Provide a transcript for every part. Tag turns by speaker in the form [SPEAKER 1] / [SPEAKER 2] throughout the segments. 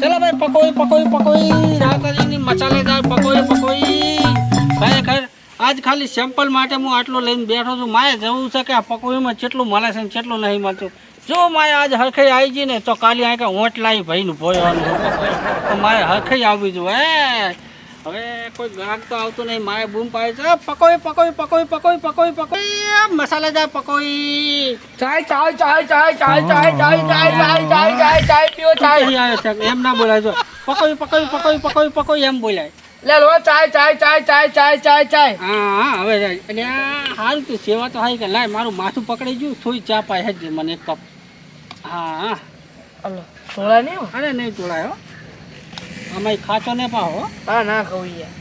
[SPEAKER 1] ચલો ભાઈ, પકોઈ પકોઈ પકોઈ. રાતાજીની મસાલેદાર પકોઈ પકોઈ. ખરેખર, આજ ખાલી સેમ્પલ માટે હું આટલો લઈને બેઠો છું. મારે જવું છે કે આ પકોઈમાં કેટલું મળે છે ને કેટલું નહીં મળતું. જો મારે આજ હરખઈ આવી જઈને તો કાલે આ કે ઓટ લાવી ભાઈનું ભોયવાનું તો મારે હરખઈ આવવી જોઈએ. હવે કોઈ ગ્રાહક તો આવતું નહીં મારે બૂમ પાડે છે પકોઈ પકોઈ પકોઈ પકોઈ પકોઈ પકોઈ મસાલેદાર પકોઈ
[SPEAKER 2] ચાય ચાય ચાય ચાય ચાય ચાય ચાય ચાય ચાય ચાય ચાય ચાય પીઓ ચાય
[SPEAKER 1] અહીં આવે છે એમ ના બોલાય છો પકોઈ પકોઈ પકોઈ પકોઈ પકોઈ એમ બોલાય
[SPEAKER 2] લે લો ચાય ચાય ચાય ચાય ચાય ચાય ચાય
[SPEAKER 1] હા હા હવે જાય અને આ સારું તું સેવા તો હાય કે લાય મારું માથું પકડી ગયું થોડી ચા પાય હેજ મને એક કપ હા હા
[SPEAKER 2] અલો થોડા નહીં હો?
[SPEAKER 1] અરે નહીં ચોડાયો અમે ખાચો ને પાહો
[SPEAKER 2] હા. ના કહું યાર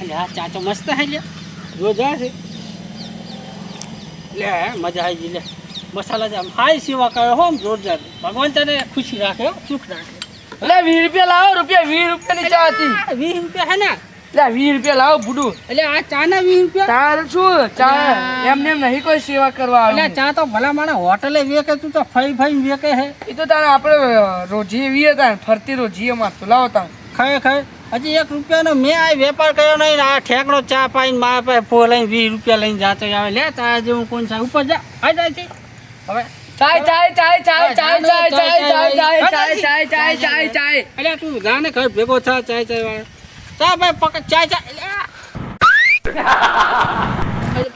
[SPEAKER 1] અલે આ ચાચો મસ્ત હે લે. જો જા છે લે મજા આવી ગઈ લે. મસાલા જામ. હાઈ સેવા કરે હો આમ જોરદાર. ભગવાન તને ખુશી રાખે હો સુખ રાખે.
[SPEAKER 2] લે વીસ રૂપિયા લાવો રૂપિયા વીસ રૂપિયાની ચા હતી.
[SPEAKER 1] વીસ રૂપિયા હે ને?
[SPEAKER 2] વીસ રૂપિયા લાવો બુડું
[SPEAKER 1] એટલે આ ચા ના વીસ રૂપિયા?
[SPEAKER 2] તારે શું? ચા એમને એમ નહીં કોઈ સેવા કરવા
[SPEAKER 1] એટલે ચા તો ભલા માણે હોટલે વેકે તું તો ફઈ ફઈ વેકે હે.
[SPEAKER 2] એ તો તારે આપણે રોજી વીએ હતા ફરતી રોજી એમાં તો લાવો તાર.
[SPEAKER 1] હજી એક રૂપિયાનો મેં આ વેપાર કર્યો નહીં આ ઠેકડો ચા પાઈને મારા પાસે ફો લઈને વીસ રૂપિયા લઈને જાતો આવે લે તારા જેવું કોણ છે? ઉપર જા. આ જાય છે હવે.
[SPEAKER 2] ચાય ચાય ચાય ચાય ચાય ચાય ચાય ચાય ચાય ચાય ચાય ચાય ચાય ચાય.
[SPEAKER 1] અલ્યા તું ગાને ઘર ભેગો થા ચાય ચાય વાળા. ચા ભાઈ પક ચાય ચા અલ્યા.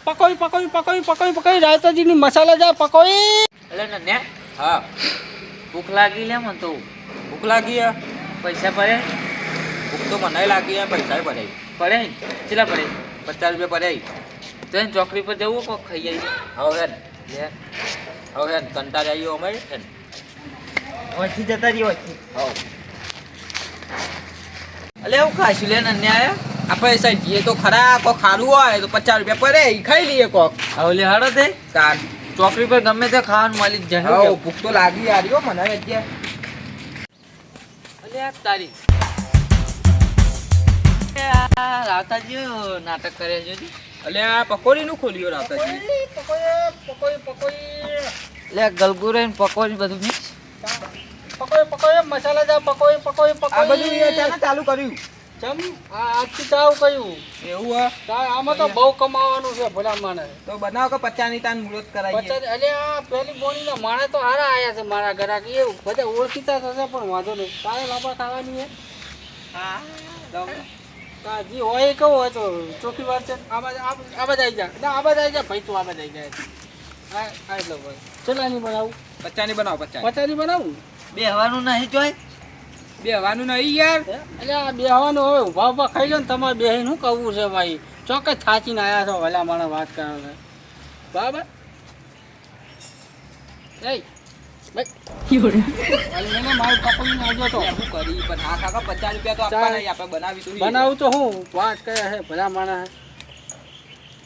[SPEAKER 1] પકોઈ પકોઈ પકોઈ પકોઈ પકોઈ રાયતાજીની મસાલા જાય પકોઈ
[SPEAKER 3] એટલે ને હા. ભૂખ લાગી લે મને તો. ભૂખ લાગી હે? પૈસા પડે? ભૂખ તો મને લાગી હે પૈસા પડે. પડે? કેટલા પડે? પચાસ રૂપિયા પડે. તો એને ચોકડી પર જવું કોક ખાઈ આવી હવે હેન. લે. હવે હેન કંટાળી આવ્યો અમે હેન. ઓછી જતા રહી ઓછી. હવ. અલે એવું ખાશું લે અન્યાય. ન્યાય આપણે સાહેબ જઈએ તો ખરા કોક ખારું હોય તો પચાસ રૂપિયા પડે એ ખાઈ લઈએ કોક. હવે લે હાડો તે. તાર. ચોકડી પર ગમે તે ખાવાનું મળી જ જાય
[SPEAKER 2] હવ,
[SPEAKER 3] ભૂખ તો લાગી યાર યો મને અત્યારે. અલે આ તારી. રાવતાજી નાટક કરે છે
[SPEAKER 2] અલે આ પકોડી નું ખોલ્યું રાતાજી
[SPEAKER 1] પકોડી પકોડી પકોડી
[SPEAKER 3] લે ગલગુરે પકોડી બધું મિક્સ.
[SPEAKER 1] પકોય મસાલા જા પકોઈ પકોઈ પકોઈ
[SPEAKER 2] આ બધું એ ચાને ચાલુ કર્યું.
[SPEAKER 1] ચમ આ આજથી ચાવ કયું
[SPEAKER 2] એવું આ?
[SPEAKER 1] તાર આમાં તો બહુ કમાવાનું છે ભલા માણે
[SPEAKER 2] તો બનાવો કે પચાની તાન મુરત કરાવીએ
[SPEAKER 1] પચાસ એટલે આ પેલી બોણીના માણે તો હારા આયા છે મારા ઘરાક. એવું બધા ઓળખીતા થશે પણ વાંધો નહીં. તારે લાંબા ખાવાની હે.
[SPEAKER 2] હા.
[SPEAKER 1] તાર જે હોય કેવું હોય તો ચોખ્ખી વાત છે. આ બાજુ આ આ બાજુ આવી જા. ના આ બાજુ આવી જા. ભાઈ તું આ બાજુ આવી જાય હા આ લો ભાઈ ચલાની બનાવું.
[SPEAKER 2] પચાની બનાવો પચાની.
[SPEAKER 1] પચાની બનાવું?
[SPEAKER 3] બેહવાનું નહીં જોઈ
[SPEAKER 2] બેહવાનું નહીં યાર.
[SPEAKER 1] એટલે આ બેહવાનું હવે ઊભા ઊભા ખાઈ લો તમારે બેહીને શું કહું છે ભાઈ? ચોક્કસ ચોકે થાચીને આવ્યા છો ભલા મને વાત કરો? છે બરાબર એ બનાવું તો હું. વાત કરે છે ભલા માણસ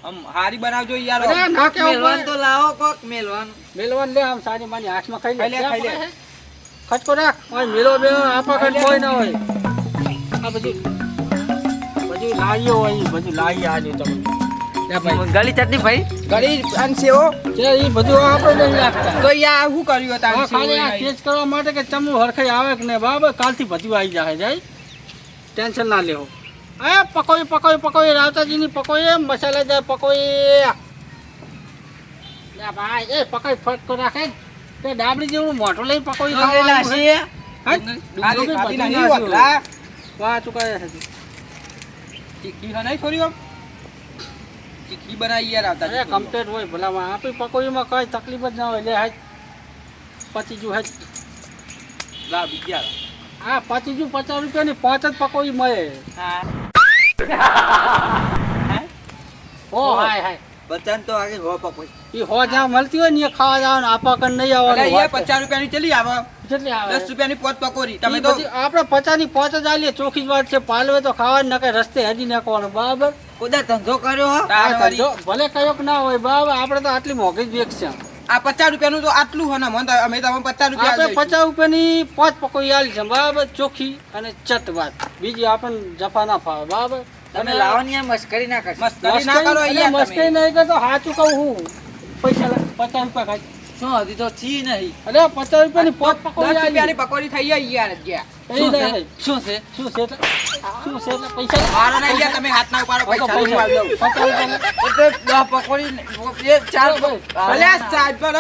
[SPEAKER 2] આમ હારી બનાવજો યાર.
[SPEAKER 1] ના
[SPEAKER 3] તો લાવો કોક મેલવાન.
[SPEAKER 1] મેલવાન લે આમ સારી મારી હાથમાં ખાઈ લે.
[SPEAKER 2] ખાઈ લે
[SPEAKER 1] ખચકો રાખ. ઓય મેલો બે આપા કઈ કોઈ ના હોય. આ બધું બધું લાવીએ હોય બધું લાવી આજે તમે.
[SPEAKER 3] ગળી ચટણી ભાઈ?
[SPEAKER 2] ગળી અને સેવો
[SPEAKER 1] જે બધું આપણે નહીં
[SPEAKER 2] તો શું કર્યું
[SPEAKER 1] હતા? ખાલી આ ટેસ્ટ કરવા માટે કે ચમનું હરખાઈ આવે કે ને બરાબર? કાલથી બધું આવી જાય જાય. ટેન્શન ના લેવો. એ પકોઈ પકોઈ પકોઈ રાવતાજીની પકોઈ મસાલેદાર પકોઈ. ભાઈ એ પકોઈ ફટકો રાખે તે ડાબડી જેવું મોટો લઈને પકોઈ ખાવાનું છે. હા? વાહ ચુકાયા છે
[SPEAKER 2] ચીખી હા નહીં છોરી આમ? ચીખી બનાવી યાર આવતા
[SPEAKER 1] અરે કમ્પ્લેટ હોય ભલામાં આપણી પકોડીમાં કઈ તકલીફ જ ના હોય. લે હાજ પચી જુ હાજ
[SPEAKER 2] લા બીજા.
[SPEAKER 1] હા પચી જુ પચાસ રૂપિયાની પાંચ જ પકોડી મળે.
[SPEAKER 3] હા.
[SPEAKER 1] ઓ હાય હાય.
[SPEAKER 3] બચન તો આગે હો પકોડી.
[SPEAKER 1] એ હો જ્યાં મળતી હોય ને એ ખાવા જવાનું. આપા કણ નહીં આવવાનું.
[SPEAKER 2] યાર પચાસ રૂપિયાની ચલી આવે.
[SPEAKER 1] કેટલી આવે?
[SPEAKER 2] દસ રૂપિયાની પોત પકોડી
[SPEAKER 1] તમે
[SPEAKER 2] તો
[SPEAKER 1] આપણે પચાસની પાંચ જ આલીએ. ચોખ્ખી જ વાત છે પાલવે તો ખાવા નકે રસ્તે હજી નાખવાનું. બરાબર?
[SPEAKER 3] કોદા ધંધો કર્યો
[SPEAKER 1] ભલે કયોક ના હોય બરાબર? આપણે તો આટલી મોંઘી જ છે
[SPEAKER 2] આ પચાસ રૂપિયાનું તો આટલું હોય મન અમે તમે પચાસ રૂપિયા
[SPEAKER 1] આપણે. પચાસ રૂપિયાની પાંચ પકોડી આલી છે બરાબર? ચોખ્ખી અને ચટ વાત. બીજી આપણને જફા ના ફાવે બરાબર?
[SPEAKER 3] તમે લાવવાની મસ્કરી ના કરો
[SPEAKER 2] મસ્કરી ના કરો
[SPEAKER 1] મસ્કરી નહીં કરતો સાચું કહું હું.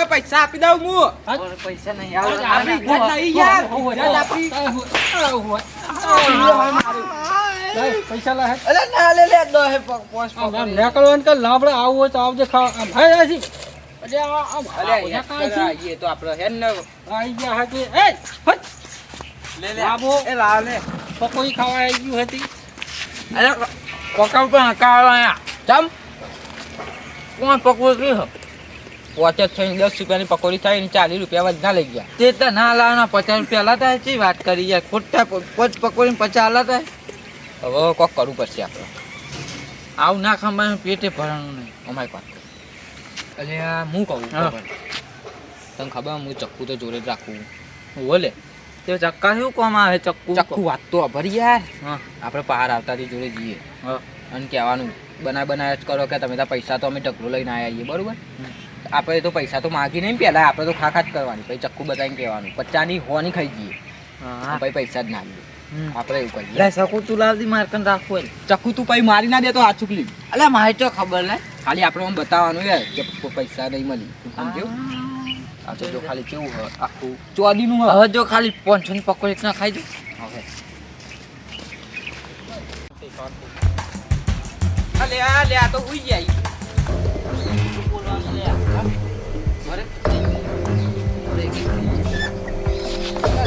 [SPEAKER 1] પૈસા
[SPEAKER 2] આપી દઉં હું.
[SPEAKER 3] પૈસા નહીં
[SPEAKER 1] પૈસા લાહે
[SPEAKER 3] અરે ના લે લે દો હે
[SPEAKER 1] પોસ્ટ લાભડે આવું હોય તો આવજે ખાવા. ભાઈ છે? ગયા પકોડી ખાવા આવી ગયું હતી.
[SPEAKER 3] અરે પકડ પણ હકાવો અહીંયા. ચમ કોણ પકોડી હો
[SPEAKER 2] પોચત થઈને દસ રૂપિયાની પકોડી થાય ને ચાલીસ રૂપિયા વધના લઈ ગયા.
[SPEAKER 3] તે તો ના લાવના પચાસ રૂપિયા લાતા ચી વાત કરી યાર? ખોટા પોચ પકોડી પચાસ લાતા
[SPEAKER 2] હવે કોક કરવું પડશે આપણે.
[SPEAKER 3] આવું ના ખાવાનું પેટે ભરવાનું નહીં
[SPEAKER 2] અમારી પાસે. એટલે હું કહું. તને ખબર હું ચક્કુ તો જોડે જ રાખું.
[SPEAKER 3] બોલે? તે ચક્કા શું કોમ આવે? ચક્કુ
[SPEAKER 2] ચક્કુ વાત તો અભરી યાર.
[SPEAKER 3] હા.
[SPEAKER 2] આપણે પહાડ આવતાથી જોડે જઈએ. અને કહેવાનું બનાય બનાય જ કરો કે તમે તો પૈસા તો અમે ઢગલો લઈને આવ્યા છીએ બરોબર? આપણે તો પૈસા તો માગી નહીં પહેલાં આપણે તો ખા ખા જ કરવાની. પછી ચક્કુ બતાવીને કહેવાનું પચાની હોની ખાઈ જઈએ. પછી પૈસા જ ના
[SPEAKER 3] લઈએ
[SPEAKER 2] આપણે એવું કહીએ
[SPEAKER 3] લે શકું તું લાવતી માર રાખવું.
[SPEAKER 2] ચક્કુ તું પછી મારી ના દે તો આ ચૂકલી.
[SPEAKER 3] અલ્યા મારે તો ખબર લે.
[SPEAKER 2] ખાલી આપણે આમ બતાવવાનું યાર કે પૈસા નહીં મળી. તું સમજ્યો આ તો જો ખાલી કેવું હોય આખું ચોદીનું હોય.
[SPEAKER 3] હવે જો ખાલી પાંચસો ની પકોડી ના ખાઈ દઉં
[SPEAKER 2] હવે. આ લે આ તો ઉઈ જાય.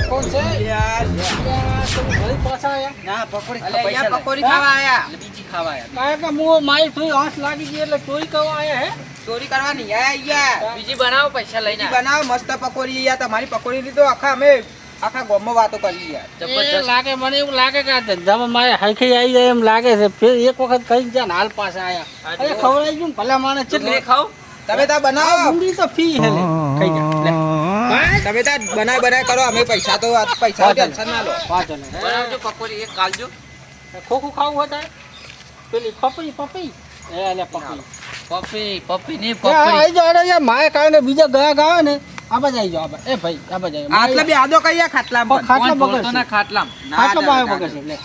[SPEAKER 1] કોણ છે?
[SPEAKER 3] ના પકોડી
[SPEAKER 2] પકોડી ખાવા આયા. બીજી ખાવા
[SPEAKER 1] કારણ કે હું મારી થોડી આંખ લાગી ગઈ એટલે ચોરી કરવા આયા હે.
[SPEAKER 2] ચોરી કરવાની આયા યાર.
[SPEAKER 3] બીજી બનાવો પૈસા લઈને
[SPEAKER 2] બીજી બનાવો મસ્ત પકોડી યાર તમારી પકોડી લીધો આખા અમે આખા ગામમાં વાતો કરી યાર
[SPEAKER 1] લાગે મને એવું લાગે કે આ ધંધામાં મારે હાઈખઈ આવી જાય એમ લાગે છે. ફેર એક વખત કઈ ગયા ને હાલ પાછા આયા. અરે ખવડાવી ગયું ભલા માણસ ચેટલી.
[SPEAKER 3] ખાવ
[SPEAKER 2] તમે ત્યાં
[SPEAKER 1] આ
[SPEAKER 2] બનાવો
[SPEAKER 1] ડુંગળી તો ફી હે લે. ખાઈ જા
[SPEAKER 2] તમે ત્યાં બનાય બનાય કરો અમે પૈસા તો પૈસા ટેન્શન ના લો.
[SPEAKER 1] વાંધો નહીં.
[SPEAKER 3] પકોડી એક કાલજો.
[SPEAKER 1] ખોખું ખાવું હોય તારે? પેલી એ આ આઈ અરે યાર કારણે બીજા ગયા ગયા ને આ આવી જાઓ એ ભાઈ આ બાજુ આવી
[SPEAKER 2] આટલા બી આદો કઈ ખાટલા
[SPEAKER 1] ખાટલા
[SPEAKER 3] કોણ
[SPEAKER 1] બગડશે.
[SPEAKER 3] ના ખાટલામ?
[SPEAKER 1] ખાટલા બાય બગડશે લે.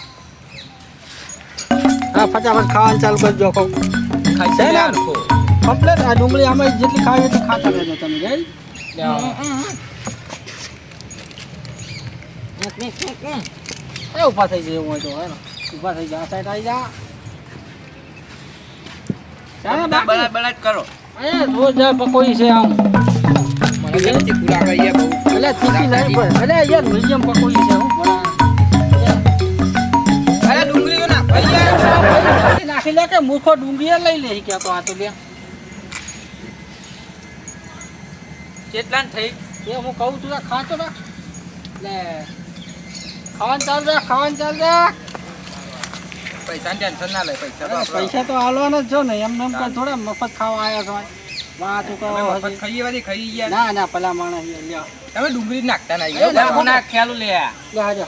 [SPEAKER 1] હા ફટાફટ ખાવાનું ચાલુ કરજો કહું છે ને? કમ્પ્લેટ. આ ડુંગળી આમાં જેટલી ખાવી એટલી ખાતા રહેજો તમે એ ઊભા થઈ જાય એવું હોય તો હે ઊભા થઈ જા સાઈડ આવી જા.
[SPEAKER 3] કરો.
[SPEAKER 1] રોજ પકોડી છે આમ.
[SPEAKER 2] ચીકુ
[SPEAKER 1] નહીં પણ. યાર મીડિયમ પકોડી છે હું
[SPEAKER 2] યાર
[SPEAKER 1] નાખી. લે કે મૂર્ખો ડુંગળી લઈ લે કે તો આ તો લે.
[SPEAKER 3] કેટલા થઈ.
[SPEAKER 1] એ હું કહું છું ખાતો રાખ લે. ખાવાનું ચાલુ રાખ ખાવાનું ચાલુ રાખ.
[SPEAKER 2] પૈસા ટેન્શન ના લે પૈસા
[SPEAKER 1] પૈસા તો હાલવાના જ છો ને એમ એમ થોડા મફત ખાવા આવ્યા છો વાહ તું
[SPEAKER 2] મફત ખાઈએ વાળી ખાઈ ગયા.
[SPEAKER 1] ના ના પેલા માણસ લ્યો.
[SPEAKER 2] તમે ડુંગળી નાખતા
[SPEAKER 1] ના,
[SPEAKER 3] ના ખ્યાલ લે.
[SPEAKER 1] લે હાજો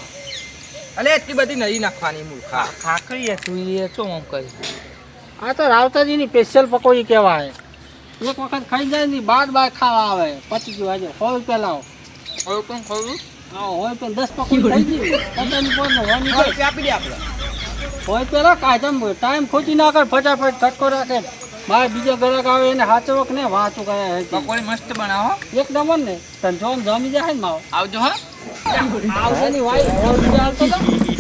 [SPEAKER 2] અલે એટલી બધી નહીં નાખવાની મૂર્ખા.
[SPEAKER 3] ખાકરી તું એ શું આમ કરી.
[SPEAKER 1] આ તો રાવતાજીની સ્પેશિયલ પકોડી કહેવાય. એક વખત ખાઈ જાય ને બાર બાર ખાવા આવે. પચી ગયું આજે સો રૂપિયા લાવો.
[SPEAKER 3] પણ ખરું
[SPEAKER 1] હા હોય તો દસ પકોડી ગઈ.
[SPEAKER 2] સો રૂપિયા આપી દે આપણે
[SPEAKER 1] હોય પેલા કાયદમ ટાઈમ ખોટી ના કર ફટાફટ ખટકો રાખે. બાર બીજા ગ્રાહક આવે એને હાચવક ને વાંચું કરે હે
[SPEAKER 3] પકોડી મસ્ત બનાવો.
[SPEAKER 1] એક નંબર ને તને જોમ જમી જાય ને માવો.
[SPEAKER 3] આવજો હા?
[SPEAKER 1] આવશે ની વાઈ સો રૂપિયા હાલતો તો.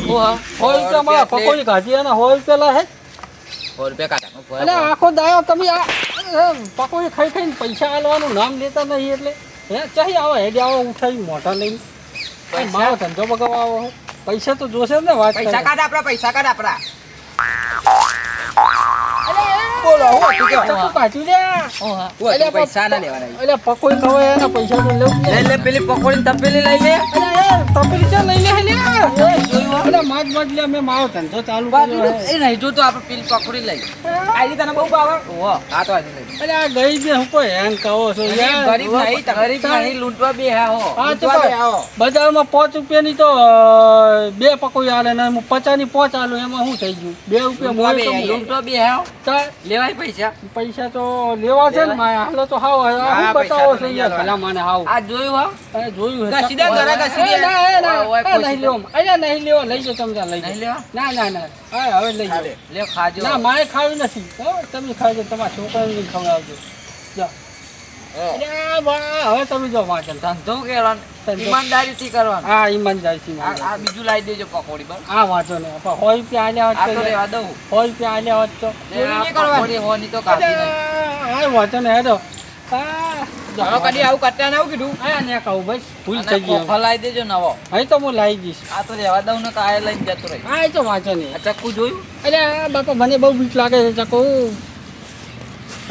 [SPEAKER 3] ઓ હા
[SPEAKER 1] સો માં પકોડી કાઢી અને હોય પેલા હે.
[SPEAKER 2] સો રૂપિયા કાઢા
[SPEAKER 1] એટલે આખો દાયો તમે આ પકોડી ખાઈ ખાઈને પૈસા આલવાનું નામ લેતા નહીં એટલે. હે ચાહી આવો હેડે આવો ઉઠાવી મોઢા લઈને? મારો ધંધો બગાવો આવો હો. પૈસા તો જોશે ને વાત
[SPEAKER 2] પૈસા. કાઢ આપડા પૈસા કાઢ આપડા
[SPEAKER 1] બોલો હું
[SPEAKER 2] તું કેવો?
[SPEAKER 1] ચક્કુ કાઢ્યું લે.
[SPEAKER 3] ઓ હા.
[SPEAKER 2] તું હતું,
[SPEAKER 1] અલ્યા,
[SPEAKER 2] પૈસા ના લેવાના
[SPEAKER 1] એટલે પકોડી ખવાય એના પૈસા
[SPEAKER 3] લઈ લે પેલી પકોડી તપેલી લઈ લે.
[SPEAKER 1] તપેલી છે લઈ લે ની લે. એ માજ માજ લે મેં મારો ધંધો ચાલુ
[SPEAKER 2] બાકી
[SPEAKER 1] કર્યો
[SPEAKER 2] એ નહીં જોતો આપણે પીલ પકડી લઈ. આજી તને બહુ ભાવે? ઓહો હા તો આજી લઈ.
[SPEAKER 1] અરે આ ગઈ જે હું કોઈ હેન કહો છો યાર.
[SPEAKER 2] ગરીબ નહીં ગરીબ નહીં લૂંટવા બે હો લૂંટવા બે આવો
[SPEAKER 1] બજારમાં પાંચ રૂપિયાની તો બે પકોડી આલે ને હું પચાસની પાંચ આલું એમાં શું થઈ ગયું? બે રૂપિયા મોય
[SPEAKER 2] બે
[SPEAKER 1] તો
[SPEAKER 2] લૂંટવા બે હા
[SPEAKER 1] ચાલ,
[SPEAKER 2] લેવાય પૈસા.
[SPEAKER 1] પૈસા તો લેવા છે ને હાલો તો હાવ
[SPEAKER 2] હા,
[SPEAKER 1] બતાવો
[SPEAKER 2] તો
[SPEAKER 1] યાર ભલા મને હાવ.
[SPEAKER 2] આ જોયું હા?
[SPEAKER 1] જોયું સીધા
[SPEAKER 2] ઘરે
[SPEAKER 1] વાળા. ત્યાં
[SPEAKER 2] બીજું લાવી દેજો પકોડી બરાબર
[SPEAKER 1] હા વાંચો ને સો રૂપિયા આલ્યા હોત
[SPEAKER 2] તો
[SPEAKER 1] તો
[SPEAKER 2] લેવા દઉં
[SPEAKER 1] સો રૂપિયા આલ્યા હોત તો વાંચો ને હેડો હા
[SPEAKER 2] હવે કદી આવું કરતા ના કીધું.
[SPEAKER 1] હા ને કહું ભાઈ ભૂલ થઈ ગઈ
[SPEAKER 2] ખોખો દેજો નવો.
[SPEAKER 1] અહીં તો હું લાવી દઈશ
[SPEAKER 2] આ તો રહેવા દઉં ને તો આ લઈને જતો રહી.
[SPEAKER 1] હા એ તો વાંચો
[SPEAKER 2] નહીં. ચક્કુ જોયું?
[SPEAKER 1] અરે બાપા મને બહુ બીક લાગે છે ચકો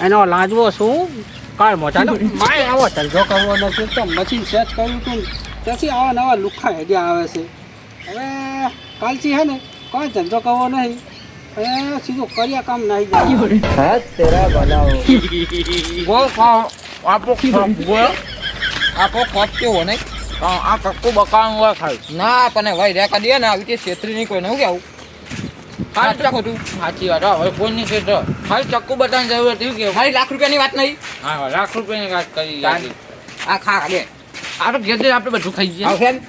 [SPEAKER 1] એનો લાજવો શું કાળ મોટા માય આવો ધંધો કરવો નથી. તો મશીન સેટ કર્યું તું ત્યાંથી આવા નવા લુખા હેડિયા આવે છે. હવે કાલથી હે ને કોઈ ધંધો કરવો નહીં. એ સીધું કર્યા કામ નહીં.
[SPEAKER 2] બનાવો. ખાઓ. આપો ગોળ આપો ખપ કેવો નહીં? આ કક્કુ બકાવાનું હોય ખાલી. ના પણ ભાઈ રેકા દે ને આવી રીતે છેતરી નહીં કોઈ નહીં કેવું ખાલી ખોટું સાચી વાત હવે કોઈ નહીં છેતરો. ખાલી ચક્કુ બતાવવાની જરૂર હતી કે ખાલી લાખ રૂપિયાની વાત નહીં. હા લાખ રૂપિયાની વાત કરી આ ખા આ તો ઘેર આપણે બધું ખાઈ જઈએ.